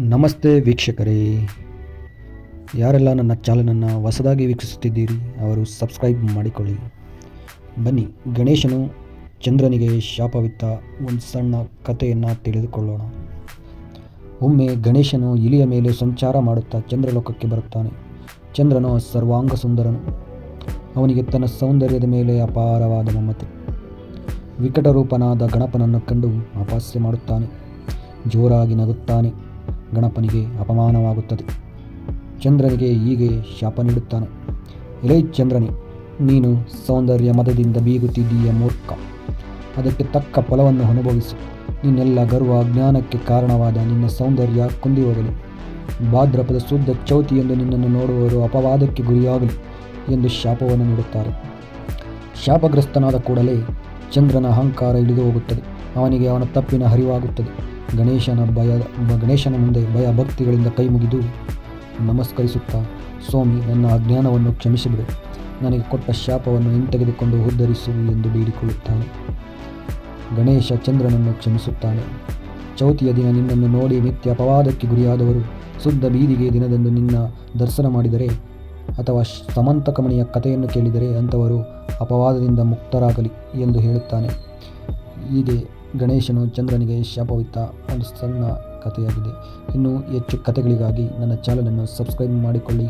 ನಮಸ್ತೆ ವೀಕ್ಷಕರೇ. ಯಾರೆಲ್ಲ ನನ್ನ ಚಾನಲನ್ನು ಹೊಸದಾಗಿ ವೀಕ್ಷಿಸುತ್ತಿದ್ದೀರಿ, ಅವರು ಸಬ್ಸ್ಕ್ರೈಬ್ ಮಾಡಿಕೊಳ್ಳಿ. ಬನ್ನಿ, ಗಣೇಶನು ಚಂದ್ರನಿಗೆ ಶಾಪವಿತ್ತ ಒಂದು ಸಣ್ಣ ಕಥೆಯನ್ನು ತಿಳಿದುಕೊಳ್ಳೋಣ. ಒಮ್ಮೆ ಗಣೇಶನು ಇಲಿಯ ಮೇಲೆ ಸಂಚಾರ ಮಾಡುತ್ತಾ ಚಂದ್ರಲೋಕಕ್ಕೆ ಬರುತ್ತಾನೆ. ಚಂದ್ರನು ಸರ್ವಾಂಗ ಸುಂದರನು. ಅವನಿಗೆ ತನ್ನ ಸೌಂದರ್ಯದ ಮೇಲೆ ಅಪಾರವಾದ ಮಮತೆ. ವಿಕಟರೂಪನಾದ ಗಣಪನನ್ನು ಕಂಡು ಅಪಹಾಸ್ಯ ಮಾಡುತ್ತಾನೆ. ಜೋರಾಗಿ ನಗುತ್ತಾನೆ. ಗಣಪನಿಗೆ ಅಪಮಾನವಾಗುತ್ತದೆ. ಚಂದ್ರನಿಗೆ ಹೀಗೆ ಶಾಪ ನೀಡುತ್ತಾನೆ. ಎಲೈ ಚಂದ್ರನೇ, ನೀನು ಸೌಂದರ್ಯ ಮದದಿಂದ ಬೀಗುತ್ತಿದ್ದೀಯ ಮೂರ್ಖ. ಅದಕ್ಕೆ ತಕ್ಕ ಫಲವನ್ನು ಅನುಭವಿಸು. ನಿನ್ನೆಲ್ಲ ಗರ್ವ ಜ್ಞಾನಕ್ಕೆ ಕಾರಣವಾದ ನಿನ್ನ ಸೌಂದರ್ಯ ಕುಂದಿ ಹೋಗಲಿ ಭಾದ್ರಪದ ಶುದ್ಧ ಚೌತಿಯೆಂದು ನಿನ್ನನ್ನು ನೋಡುವವರು ಅಪವಾದಕ್ಕೆ ಗುರಿಯಾಗಲಿ ಎಂದು ಶಾಪವನ್ನು ನೀಡುತ್ತಾರೆ. ಶಾಪಗ್ರಸ್ತನಾದ ಕೂಡಲೇ ಚಂದ್ರನ ಅಹಂಕಾರ ಇಳಿದು ಹೋಗುತ್ತದೆ. ಅವನಿಗೆ ಅವನ ತಪ್ಪಿನ ಹರಿವಾಗುತ್ತದೆ ಗಣೇಶನ ಭಯ, ಗಣೇಶನ ಮುಂದೆ ಭಯ ಭಕ್ತಿಗಳಿಂದ ಕೈ ಮುಗಿದು ನಮಸ್ಕರಿಸುತ್ತಾ, ಸ್ವಾಮಿ, ನನ್ನ ಅಜ್ಞಾನವನ್ನು ಕ್ಷಮಿಸಿಬಿಡು. ನನಗೆ ಕೊಟ್ಟ ಶಾಪವನ್ನು ಹಿಂತೆಗೆದುಕೊಂಡು ಉದ್ಧರಿಸು ಎಂದು ಬೇಡಿಕೊಳ್ಳುತ್ತಾನೆ. ಗಣೇಶ ಚಂದ್ರನನ್ನು ಕ್ಷಮಿಸುತ್ತಾನೆ. ಚೌತಿಯ ದಿನ ನಿನ್ನನ್ನು ನೋಡಿ ನಿತ್ಯ ಅಪವಾದಕ್ಕೆ ಗುರಿಯಾದವರು, ಶುದ್ಧ ಬೀದಿಗೆ ದಿನದಂದು ನಿನ್ನ ದರ್ಶನ ಮಾಡಿದರೆ ಅಥವಾ ಸಮಂತಕಮಣಿಯ ಕಥೆಯನ್ನು ಕೇಳಿದರೆ ಅಂಥವರು ಅಪವಾದದಿಂದ ಮುಕ್ತರಾಗಲಿ ಎಂದು ಹೇಳುತ್ತಾನೆ. ಹೀಗೆ ಗಣೇಶನು ಚಂದ್ರನಿಗೆ ಶಾಪವಿತ್ತ ಒಂದು ಸಣ್ಣ ಕಥೆಯಾಗಿದೆ. ಇನ್ನೂ ಹೆಚ್ಚು ಕಥೆಗಳಿಗಾಗಿ ನನ್ನ ಚಾನಲನ್ನು ಸಬ್ಸ್ಕ್ರೈಬ್ ಮಾಡಿಕೊಳ್ಳಿ.